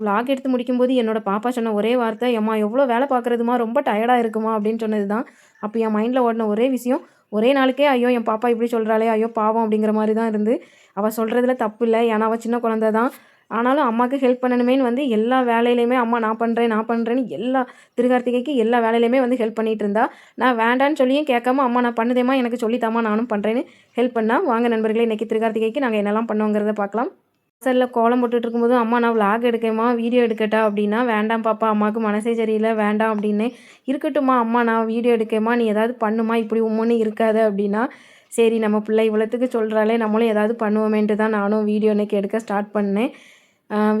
Lock எடுத்து முடிக்கும்போது என்னோட பாப்பா சொன்ன ஒரே வார்த்தை அம்மா எவ்வளோ வேலை பார்க்குறதுமா? ரொம்ப டயர்டாக இருக்குமா? அப்படின்னு சொன்னது தான் அப்போ என் மைண்டில் ஓடின ஒரே விஷயம் ஒரே நாளுக்கே ஐயோ என் பாப்பா இப்படி சொல்கிறாளே ஐயோ பாவம் அப்படிங்கிற மாதிரி தான் இருந்து. அவள் சொல்கிறதுல தப்பு இல்லை ஏன்னா அவள் சின்ன குழந்தை தான். ஆனாலும் அம்மாவுக்கு ஹெல்ப் பண்ணணுமேன்னு வந்து எல்லா வேலையிலையுமே அம்மா நான் பண்ணுறேன் நான் பண்ணுறேன்னு எல்லா திருகார்த்திகைக்கு எல்லா வேலையிலையுமே வந்து ஹெல்ப் பண்ணிகிட்டு இருந்தா. நான் வேண்டான்னு சொல்லியும் கேட்காம அம்மா நான் பண்ணுதேம்மா எனக்கு சொல்லித்தாம்மா நானும் பண்ணுறேன்னு ஹெல்ப் பண்ணால் வாங்க நண்பர்களே இன்றைக்கி திருகார்த்திகைக்கு நாங்கள் என்னெல்லாம் பண்ணுவோங்கிறத பார்க்கலாம். வாசலில் கோலம் போட்டுட்டு இருக்கும்போது அம்மா நான் விளாக் எடுக்கேம்மா வீடியோ எடுக்கட்டா? அப்படின்னா வேண்டாம் பாப்பா அம்மாவுக்கு மனசே சரியில்லை வேண்டாம் அப்படின்னு. இருக்கட்டும்மா அம்மா நான் வீடியோ எடுக்கேம்மா நீ ஏதாவது பண்ணுமா? இப்படி உம்முன்னு இருக்காது அப்படின்னா சரி நம்ம பிள்ளை இவ்வளோத்துக்கு சொல்கிறாளே நம்மளும் ஏதாவது பண்ணுவோமேன்ட்டு தான் நானும் வீடியோ இன்றைக்கி எடுக்க ஸ்டார்ட் பண்ணேன்.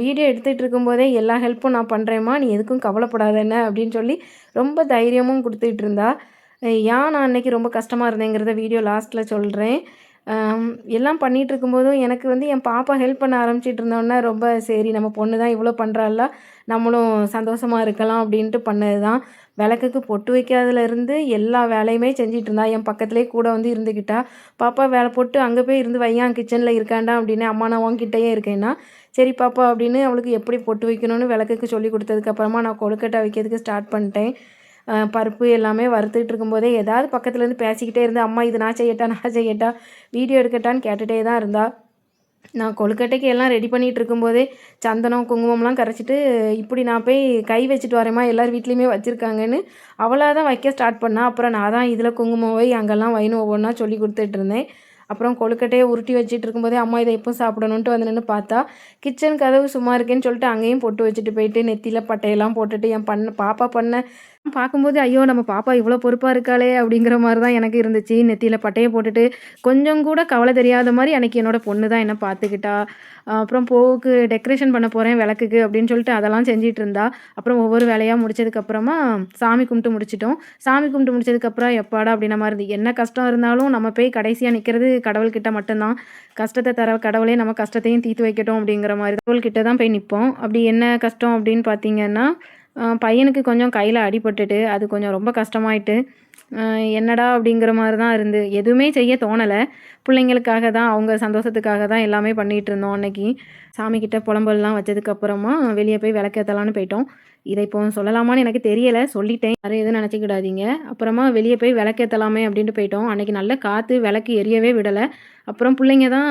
வீடியோ எடுத்துகிட்டு இருக்கும்போதே எல்லா ஹெல்ப்பும் நான் பண்ணுறேம்மா நீ எதுக்கும் கவலைப்படாத என்ன? அப்படின்னு சொல்லி ரொம்ப தைரியமும் கொடுத்துட்டு இருந்தா ஏன் நான் அன்னைக்கு ரொம்ப கஷ்டமாக இருந்தேங்கிறத வீடியோ லாஸ்ட்டில் சொல்கிறேன் எல்லாம் பண்ணிகிட்டு இருக்கும்போதும் எனக்கு வந்து என் பாப்பா ஹெல்ப் பண்ண ஆரம்பிச்சிட்டு இருந்தோன்னே ரொம்ப சரி நம்ம பொண்ணு தான் இவ்வளோ பண்ணுறாள்ல நம்மளும் சந்தோஷமாக இருக்கலாம் அப்படின்ட்டு பண்ணது தான் விளக்குக்கு பொட்டு வைக்காததுலேருந்து எல்லா வேலையுமே செஞ்சிட்டு இருந்தா என் பக்கத்துலேயே கூட வந்து இருந்துக்கிட்டா பாப்பா வேலை போட்டு அங்கே போய் இருந்து வையான் கிச்சனில் இருக்காண்டா? அப்படின்னு அம்மா நான் உன்கிட்டயே இருக்கேன்னா சரி பாப்பா அப்படின்னு அவளுக்கு எப்படி பொட்டு வைக்கணும்னு விளக்குக்கு சொல்லி கொடுத்ததுக்கப்புறமா நான் கொழுக்கட்டை வைக்கிறதுக்கு ஸ்டார்ட் பண்ணிட்டேன். பருப்பு எல்லாமே வறுத்துட்டு இருக்கும்போதே ஏதாவது பக்கத்துலேருந்து பேசிக்கிட்டே இருந்து அம்மா இது நான் செய்யட்டா நான் செய்யட்டா வீடியோ எடுக்கட்டான்னு கேட்டுகிட்டே தான் இருந்தா. நான் கொழுக்கட்டைக்கு எல்லாம் ரெடி பண்ணிகிட்டு இருக்கும்போதே சந்தனம் குங்குமம்லாம் கரைச்சிட்டு இப்படி நான் போய் கை வச்சுட்டு வரேம்மா எல்லார் வீட்லேயுமே வச்சுருக்காங்கன்னு அவளாக தான் வைக்க ஸ்டார்ட் பண்ணா. அப்புறம் நான் தான் இதில் குங்குமம் வை அங்கெல்லாம் வைணும் ஒவ்வொன்றா சொல்லி கொடுத்துட்டு இருந்தேன். அப்புறம் கொழுக்கட்டையை உருட்டி வச்சுட்டு இருக்கும்போதே அம்மா இதை எப்போ சாப்பிடணுன்ட்டு வந்து நின்று பார்த்தா கிச்சன் கதவு சும்மா இருக்கேன்னு சொல்லிட்டு அங்கேயும் பொட்டு வச்சுட்டு போயிட்டு நெத்தியில் பட்டையெல்லாம் போட்டுட்டு என் பண்ண பாப்பா பண்ண பார்க்கும்போது ஐயோ நம்ம பாப்பா இவ்வளோ பொறுப்பாக இருக்காளே அப்படிங்கிற மாதிரி தான் எனக்கு இருந்துச்சு. நெத்தியில் பட்டையை போட்டுட்டு கொஞ்சம் கூட கவலை தெரியாத மாதிரி அன்னைக்கு என்னோட பொண்ணு தான் என்ன பார்த்துக்கிட்டா. அப்புறம் போவுக்கு டெக்கரேஷன் பண்ண போகிறேன் விளக்குக்கு அப்படின்னு சொல்லிட்டு அதெல்லாம் செஞ்சிட்டு இருந்தா. அப்புறம் ஒவ்வொரு வேலையாக முடிச்சதுக்கப்புறமா சாமி கும்பிட்டு முடிச்சிட்டோம். சாமி கும்பிட்டு முடிச்சதுக்கப்புறம் எப்பாடா அப்படின்ன மாதிரி இருந்து என்ன கஷ்டம் இருந்தாலும் நம்ம போய் கடைசியாக நிற்கிறது கடவுள்கிட்ட மட்டும்தான். கஷ்டத்தை தர கடவுளே நம்ம கஷ்டத்தையும் தீர்த்து வைக்கட்டும் அப்படிங்கிற மாதிரி. கடவுள்கிட்ட தான் போய் நிற்போம் அப்படி என்ன கஷ்டம் அப்படின்னு பார்த்தீங்கன்னா பையனுக்கு கொஞ்சம் கையில் அடிபட்டுட்டு அது கொஞ்சம் ரொம்ப கஷ்டமாயிட்டு என்னடா அப்படிங்கிற மாதிரி தான் இருந்து எதுவுமே செய்ய தோணலை. பிள்ளைங்களுக்காக தான் அவங்க சந்தோஷத்துக்காக தான் எல்லாமே பண்ணிகிட்டு இருந்தோம் அன்னைக்கு. சாமிக்கிட்ட புலம்பல்லாம் வச்சதுக்கப்புறமா வெளியே போய் விளக்கேற்றலான்னு போயிட்டோம். இதை இப்போ சொல்லலாமான்னு எனக்கு தெரியலை சொல்லிட்டேன். யாரும் எதுவும் நினச்சிக்கிடாதீங்க. அப்புறமா வெளியே போய் விளக்கேற்றலாமே அப்படின்ட்டு போயிட்டோம். அன்னைக்கு நல்ல காற்று விளக்கு எரியவே விடலை. அப்புறம் பிள்ளைங்க தான்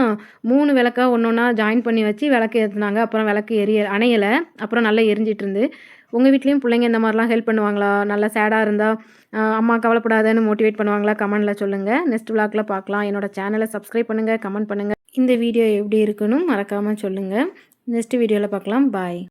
மூணு விளக்கா ஒன்று ஒன்றா ஜாயின் பண்ணி வச்சு விளக்கு ஏற்றுனாங்க அப்புறம் விளக்கு எரிய அணையலை. அப்புறம் நல்லா எரிஞ்சிட்டு இருந்து உங்கள் வீட்லேயும் பிள்ளைங்க இந்த மாதிரிலாம் ஹெல்ப் பண்ணுவாங்களா? நல்லா சேடாக இருந்தால் அம்மா கவலைப்படாதன்னு மோட்டிவேட் பண்ணுவாங்களா? கமெண்டில் சொல்லுங்கள் நெக்ஸ்ட் விளாக்ல பார்க்கலாம் என்னோட சேனலை சப்ஸ்கிரைப் பண்ணுங்கள் கமெண்ட் பண்ணுங்கள் இந்த வீடியோ எப்படி இருக்குன்னு மறக்காமல் சொல்லுங்கள் நெக்ஸ்ட் வீடியோவில் பார்க்கலாம் பாய்